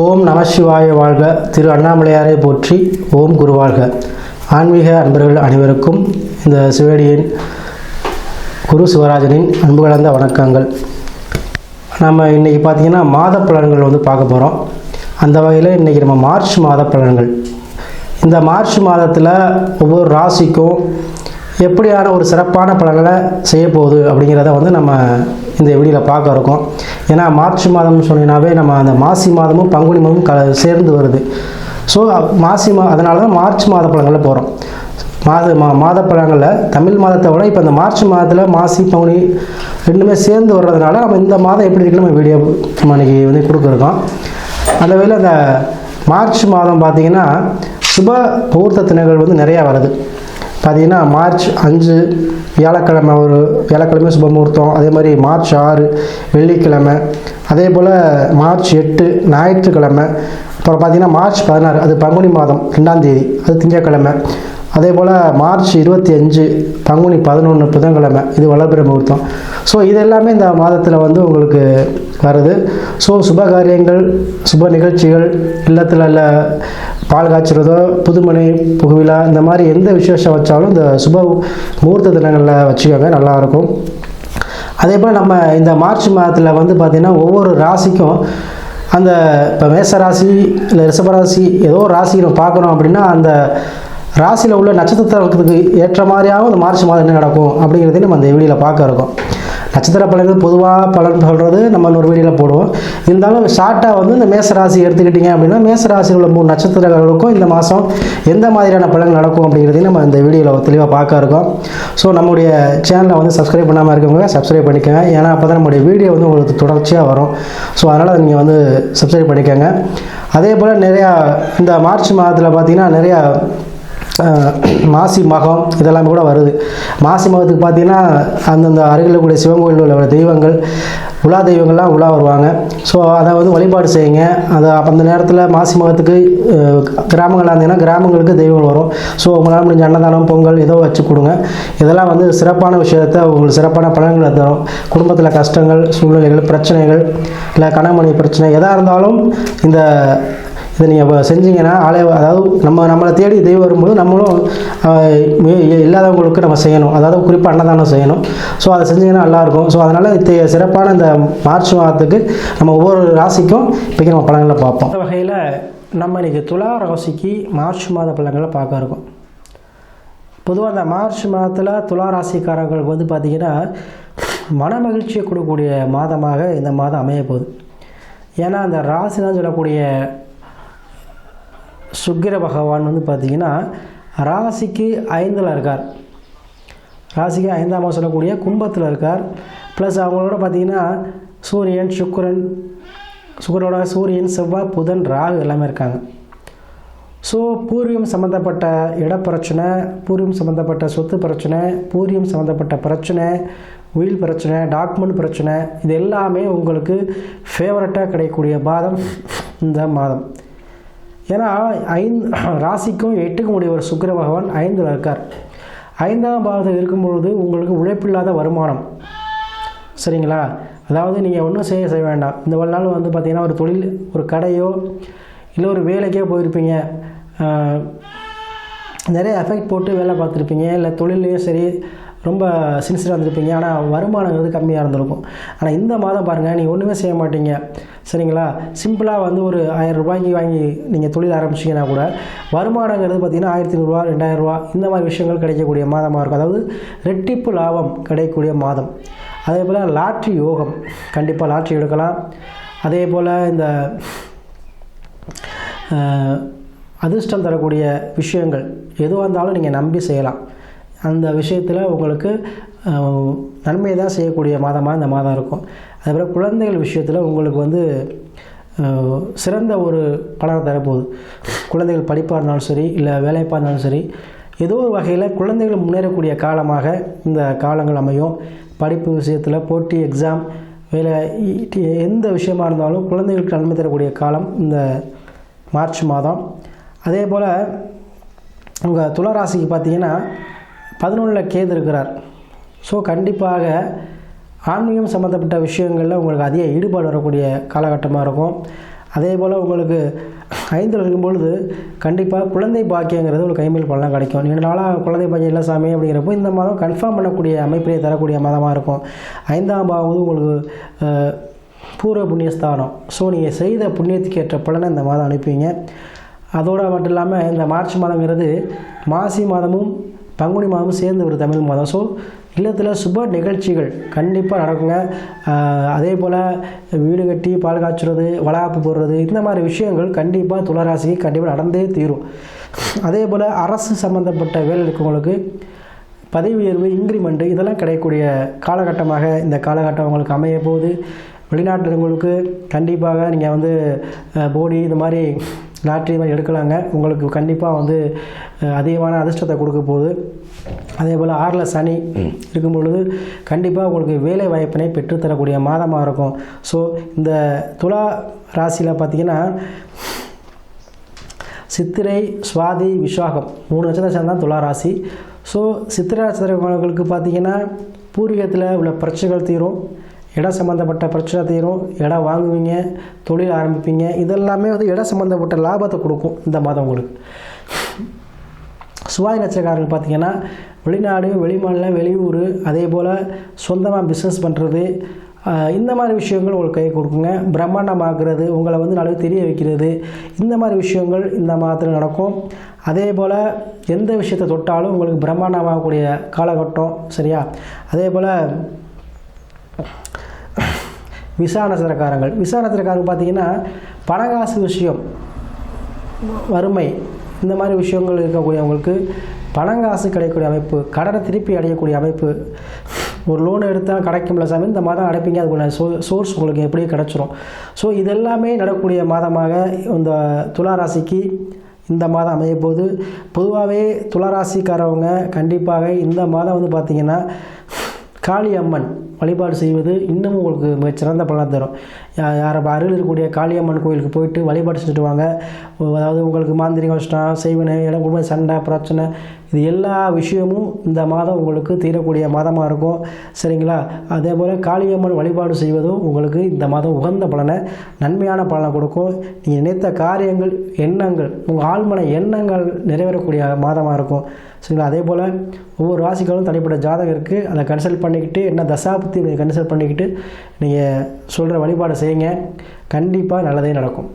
ஓம் நமசிவாய வாழ்க. திரு அண்ணாமலையாரை போற்றி ஓம் குரு வாழ்க. ஆன்மீக அன்பர்கள் அனைவருக்கும் இந்த சிவடியின் குரு சிவராஜனின் அன்பு கலந்த வணக்கங்கள். நம்ம இன்றைக்கி பார்த்தீங்கன்னா மாத பலன்கள் வந்து பார்க்க போகிறோம் அந்த வகையில் இன்றைக்கி நம்ம மார்ச் மாத பலன்கள். இந்த மார்ச் மாதத்தில் ஒவ்வொரு ராசிக்கும் எப்படியான ஒரு சிறப்பான பலன்களை செய்ய போகுது அப்படிங்கிறத வந்து நம்ம இந்த வீடியோவில் பார்க்க இருக்கோம். ஏன்னா மார்ச் மாதம்னு சொன்னீங்கன்னாவே நம்ம அந்த மாசி மாதமும் பங்குனி மாதமும் க சேர்ந்து வருது. ஸோ மாசி மா அதனால தான் மார்ச் மாத பழங்களில் போகிறோம் மாத மா மாத பழங்களில் தமிழ் மாதத்தை விட இப்போ இந்த மார்ச் மாதத்தில் மாசி பங்குனி ரெண்டுமே சேர்ந்து வர்றதுனால நம்ம இந்த மாதம் எப்படி இருக்குன்னு நம்ம வீடியோ நம்ம இன்னைக்கு வந்து கொடுக்குறோம் அந்த வகையில் அந்த மார்ச் மாதம் பார்த்திங்கன்னா சுப முகூர்த்த தினங்கள் வந்து நிறையா வருது. பார்த்தீங்கன்னா மார்ச் அஞ்சு வியாழக்கிழமை ஒரு வியாழக்கிழமை சுப முகூர்த்தம் அதே மாதிரி மார்ச் ஆறு வெள்ளிக்கிழமை. அதே போல் மார்ச் எட்டு ஞாயிற்றுக்கிழமை. அப்புறம் பார்த்தீங்கன்னா மார்ச் பதினாறு அது பங்குனி மாதம் ரெண்டாந்தேதி அது திங்கக்கிழமை. அதே போல் மார்ச் இருபத்தி அஞ்சு பங்குனி பதினொன்று புதன்கிழமை இது வளர்பிற முகூர்த்தம். ஸோ இது எல்லாமே இந்த மாதத்தில் வந்து உங்களுக்கு வருது. ஸோ சுப காரியங்கள் சுப நிகழ்ச்சிகள் இல்லத்தில் இல்லை பால் காய்ச்சுறதோ புதுமனை புகுவிழா இந்த மாதிரி எந்த விசேஷம் வச்சாலும் இந்த சுப முகூர்த்த தினங்களில் வச்சுக்கோங்க நல்லாயிருக்கும் அதே போல் நம்ம இந்த மார்ச் மாதத்தில் வந்து பார்த்திங்கன்னா ஒவ்வொரு ராசிக்கும் அந்த இப்போ மேச ராசி இல்லை ரிஷபராசி ஏதோ ஒரு ராசி நம்ம பார்க்குறோம் அப்படின்னா அந்த ராசியில் உள்ள நட்சத்திரத்துக்கு ஏற்ற மாதிரியாகவும் இந்த மார்ச் மாதம் என்ன நடக்கும் அப்படிங்கிறதையும் நம்ம அந்த வீடியோவில் பார்க்க இருக்கோம். நட்சத்திர பலன்கள் பொதுவாக பலன் சொல்கிறது நம்ம இன்னொரு வீடியோவில் போடுவோம். இருந்தாலும் ஷார்ட்டாக வந்து இந்த மேச ராசி எடுத்துக்கிட்டிங்க அப்படின்னா மேச ராசியில் உள்ள மூணு நட்சத்திரங்களுக்கும் இந்த மாதம் எந்த மாதிரியான பலன் நடக்கும் அப்படிங்கிறதையும் நம்ம இந்த வீடியோவில் தெளிவாக பார்க்க இருக்கோம். ஸோ நம்முடைய சேனலை வந்து சப்ஸ்கிரைப் பண்ணாமல் இருக்கவங்க சப்ஸ்கிரைப் பண்ணிக்கோங்க. ஏன்னா அப்போ தான் நம்முடைய வீடியோ வந்து உங்களுக்கு தொடர்ச்சியாக வரும். ஸோ அதனால் நீங்கள் வந்து சப்ஸ்கிரைப் பண்ணிக்கோங்க. அதே போல் நிறையா இந்த மார்ச் மாதத்தில் பார்த்திங்கன்னா நிறையா மாசி மகம் இதெல்லாமே கூட வருது. மாசி மகத்துக்கு பார்த்தீங்கன்னா அந்தந்த அருகில் கூடிய சிவன் கோயிலில் உள்ள தெய்வங்கள் உலா தெய்வங்கள்லாம் உலா வருவாங்க. ஸோ அதை வந்து வழிபாடு செய்யுங்க. அதை அப்போ அந்த நேரத்தில் மாசி மகத்துக்கு கிராமங்களாக இருந்தீங்கன்னா கிராமங்களுக்கு தெய்வங்கள் வரும். ஸோ உங்களால் முடிஞ்ச அன்னதானம் பொங்கல் ஏதோ வச்சு கொடுங்க. இதெல்லாம் வந்து சிறப்பான விஷயத்த உங்களுக்கு சிறப்பான பலன்களை தரும். குடும்பத்தில் கஷ்டங்கள் சூழ்நிலைகள் பிரச்சனைகள் இல்லை கணமணி பிரச்சனை எதாக இருந்தாலும் இந்த இதை நீங்கள் செஞ்சீங்கன்னா ஆலய அதாவது நம்ம நம்மளை தேடி தெய்வம் வரும்போது நம்மளும் இல்லாதவங்களுக்கு நம்ம செய்யணும். அதாவது குறிப்பாக அன்னதானம் செய்யணும். ஸோ அதை செஞ்சீங்கன்னா நல்லாயிருக்கும். ஸோ அதனால் இது சிறப்பான இந்த மார்ச் மாதத்துக்கு நம்ம ஒவ்வொரு ராசிக்கும் இப்போ நம்ம பழங்களை பார்ப்போம். அந்த வகையில் நம்ம இன்றைக்கி துலா ராசிக்கு மார்ச் மாத பழங்களை பார்க்க இருக்கோம். பொதுவாக அந்த மார்ச் மாதத்தில் துலா ராசிக்காரர்களுக்கு வந்து பார்த்திங்கன்னா மன மகிழ்ச்சியை கொடுக்கக்கூடிய மாதமாக இந்த மாதம் அமைய போகுது. ஏன்னா அந்த ராசிதான் சொல்லக்கூடிய சுக்கிர பகவான் வந்து பார்த்திங்கன்னா ராசிக்கு ஐந்தில் இருக்கார். ராசிக்கு ஐந்தாம் மாதம் சொல்லக்கூடிய கும்பத்தில் இருக்கார். ப்ளஸ் அவங்களோட பார்த்தீங்கன்னா சூரியன் சுக்கரன் சுக்கரோட சூரியன் செவ்வாய் புதன் ராகு எல்லாமே இருக்காங்க. ஸோ பூர்வீகம் சம்மந்தப்பட்ட இடப்பிரச்சனை பூர்வீகம் சம்மந்தப்பட்ட சொத்து பிரச்சனை பூர்வீகம் சம்மந்தப்பட்ட பிரச்சனை உயில் பிரச்சனை டாக்குமெண்ட் பிரச்சனை இது எல்லாமே உங்களுக்கு ஃபேவரட்டாக கிடைக்கக்கூடிய மாதம் இந்த மாதம். ஏன்னா ஐந்து ராசிக்கும் எட்டுக்கும் உடைய ஒரு பகவான் ஐந்தில் இருக்கார். ஐந்தாம் பாவத்தில் இருக்கும்பொழுது உங்களுக்கு உழைப்பில்லாத வருமானம். சரிங்களா? அதாவது நீங்கள் ஒன்றும் செய்ய செய்ய வேண்டாம். இந்த ஒரு நாள் வந்து பார்த்திங்கன்னா ஒரு தொழில் ஒரு கடையோ இல்லை ஒரு வேலைக்கே போயிருப்பீங்க. நிறைய எஃபெக்ட் போட்டு வேலை பார்த்துருப்பீங்க. இல்லை தொழிலையும் சரி ரொம்ப சின்சியராக இருந்திருப்பீங்க. ஆனால் வருமானங்கிறது கம்மியாக இருந்திருக்கும். ஆனால் இந்த மாதம் பாருங்கள் நீங்கள் ஒன்றுமே செய்ய மாட்டீங்க. சரிங்களா? சிம்பிளாக வந்து ஒரு ஆயிரம் ரூபாய்க்கு வாங்கி நீங்கள் தொழில் ஆரம்பிச்சிங்கன்னா கூட வருமானங்கிறது பார்த்தீங்கன்னா ஆயிரத்தி நூறுரூவா ரெண்டாயிரரூவா இந்த மாதிரி விஷயங்கள் கிடைக்கக்கூடிய மாதமாக இருக்கும். அதாவது ரெட்டிப்பு லாபம் கிடைக்கக்கூடிய மாதம். அதே போல் லாட்ரி யோகம் கண்டிப்பாக லாட்ரி எடுக்கலாம். அதே போல் இந்த அதிர்ஷ்டம் தரக்கூடிய விஷயங்கள் எதுவாக இருந்தாலும் நீங்கள் நம்பி செய்யலாம். அந்த விஷயத்தில் உங்களுக்கு நன்மையை நன்மை தான் செய்யக்கூடிய மாதமாக இந்த மாதம் இருக்கும். அதேபோல் குழந்தைகள் விஷயத்தில் உங்களுக்கு வந்து சிறந்த ஒரு பலனை தரப்போகுது. குழந்தைகள் படிப்பாக இருந்தாலும் சரி இல்லை வேலைப்பாக இருந்தாலும் சரி ஏதோ ஒரு வகையில் குழந்தைகள் முன்னேறக்கூடிய காலமாக இந்த காலங்கள் அமையும். படிப்பு விஷயத்தில் போட்டி எக்ஸாம் வேலை எந்த விஷயமா இருந்தாலும் குழந்தைகளுக்கு நன்மை தரக்கூடிய காலம் இந்த மார்ச் மாதம். அதே போல் உங்கள் துளராசிக்கு பார்த்தீங்கன்னா பதினொன்றில் கேது இருக்கிறார். ஸோ கண்டிப்பாக ஆன்மீகம் சம்மந்தப்பட்ட விஷயங்களில் உங்களுக்கு அதிக ஈடுபாடு வரக்கூடிய காலகட்டமாக இருக்கும். அதே போல் உங்களுக்கு ஐந்தில் இருக்கும் பொழுது கண்டிப்பாக குழந்தை பாக்கியங்கிறது ஒரு கைமேல் பலனாக கிடைக்கும். நீண்ட நாளாக குழந்தை பாக்கியம் இல்லை சாமி அப்படிங்கிறப்போ இந்த மாதம் கன்ஃபார்ம் பண்ணக்கூடிய அமைப்பிலே தரக்கூடிய மாதமாக இருக்கும். ஐந்தாம் பாவது உங்களுக்கு பூர்வ புண்ணியஸ்தானம். ஸோ நீங்கள் செய்த புண்ணியத்துக்கு ஏற்ற பலனை இந்த மாதம் அனுப்புவீங்க. அதோடு மட்டும் இல்லாமல் இந்த மார்ச் மாதங்கிறது மாசி மாதமும் பங்குனி மாதம் சேர்ந்து ஒரு தமிழ் மாதம் ஸோ இல்லத்தில் சுப நிகழ்ச்சிகள் கண்டிப்பாக நடக்குங்க. அதே போல் வீடு கட்டி பால் காய்ச்சுறது வளாப்பு போடுறது இந்த மாதிரி விஷயங்கள் கண்டிப்பாக துளராசிக்கு கண்டிப்பாக நடந்தே தீரும். அதே போல் அரசு சம்மந்தப்பட்ட வேலை இருக்கவங்களுக்கு பதவி உயர்வு இன்க்ரிமெண்ட்டு இதெல்லாம் கிடைக்கக்கூடிய காலகட்டமாக இந்த காலகட்டம் அவங்களுக்கு அமைய போகுது. வெளிநாட்டில் கண்டிப்பாக நீங்கள் வந்து போடி இந்த மாதிரி லாட்ரி மாதிரி எடுக்கலாங்க. உங்களுக்கு கண்டிப்பாக வந்து அதிகமான அதிர்ஷ்டத்தை கொடுக்க போகுது. அதே போல் ஆறில் சனி இருக்கும் பொழுது கண்டிப்பாக உங்களுக்கு வேலை வாய்ப்பினை பெற்றுத்தரக்கூடிய மாதமாக இருக்கும். ஸோ இந்த துலா ராசியில் பார்த்தீங்கன்னா சித்திரை சுவாதி விசாகம் மூணு நட்சத்திரம் தான் துலா ராசி. ஸோ சித்திரை நட்சத்திரங்களுக்கு பார்த்தீங்கன்னா பூர்வீகத்தில் உள்ள பிரச்சனைகள் தீரும். இடம் சம்மந்தப்பட்ட பிரச்சனை தீரும் இடம் வாங்குவீங்க தொழில் ஆரம்பிப்பீங்க இதெல்லாமே வந்து இடம் சம்மந்தப்பட்ட லாபத்தை கொடுக்கும் இந்த மாதம் உங்களுக்கு. சுவாய் நட்சத்திரக்காரர்கள் பார்த்தீங்கன்னா வெளிநாடு வெளிமாநிலம் வெளியூர் அதே போல் சொந்தமாக பிஸ்னஸ் பண்ணுறது இந்த மாதிரி விஷயங்கள் உங்களுக்கு கை கொடுக்குங்க. பிரம்மாண்டமாக்குறது உங்களை வந்து நல்லா தெரிய வைக்கிறது இந்த மாதிரி விஷயங்கள் இந்த மாதத்தில் நடக்கும். அதே போல் எந்த விஷயத்தை தொட்டாலும் உங்களுக்கு பிரம்மாண்டமாகக்கூடிய காலகட்டம் சரியா? அதே போல் விசா நட்சத்திரக்காரங்கள் விசா நட்சத்திரக்காரங்க பார்த்தீங்கன்னா பணகாசு விஷயம் வறுமை இந்த மாதிரி விஷயங்கள் இருக்கக்கூடியவங்களுக்கு பணங்காசு கிடைக்கக்கூடிய அமைப்பு கடனை திருப்பி அடையக்கூடிய அமைப்பு. ஒரு லோன் எடுத்தால் கிடைக்கும்ல சாமி இந்த மாதம் அடைப்பீங்க அதுக்குள்ள சோ சோர்ஸ் உங்களுக்கு எப்படியும் கிடச்சிரும். ஸோ இதெல்லாமே நடக்கக்கூடிய மாதமாக இந்த துலா ராசிக்கு இந்த மாதம் அமைய போது பொதுவாகவே துளாராசிக்காரவங்க கண்டிப்பாக இந்த மாதம் வந்து பார்த்திங்கன்னா காளியம்மன் வழிபாடு செய்வது இன்னமும் உங்களுக்கு மிகச்சிறந்த பலனை தரும். யார் அருகில் இருக்கக்கூடிய காளியம்மன் கோயிலுக்கு போயிட்டு வழிபாடு செஞ்சுட்டு வாங்க. அதாவது உங்களுக்கு மாந்திரிக கஷ்டம் செய்வனை இடம் குடும்ப சண்டை பிரச்சனை இது எல்லா விஷயமும் இந்த மாதம் உங்களுக்கு தீரக்கூடிய மாதமாக இருக்கும். சரிங்களா? அதே போல் காளியம்மன் வழிபாடு செய்வதும் உங்களுக்கு இந்த மாதம் உகந்த பலனை நன்மையான பலனை கொடுக்கும். நீங்கள் நினைத்த காரியங்கள் எண்ணங்கள் உங்கள் ஆழ்மன எண்ணங்கள் நிறைவேறக்கூடிய மாதமாக இருக்கும். சரிங்களா? அதே போல் ஒவ்வொரு ராசிகளும் தனிப்பட்ட ஜாதகம் இருக்குது அதை கன்சல்ட் பண்ணிக்கிட்டு என்ன தசாபுத்தி கன்சல்ட் பண்ணிக்கிட்டு நீங்கள் சொல்கிற வழிபாடு செய்யுங்க. கண்டிப்பாக நல்லதே நடக்கும்.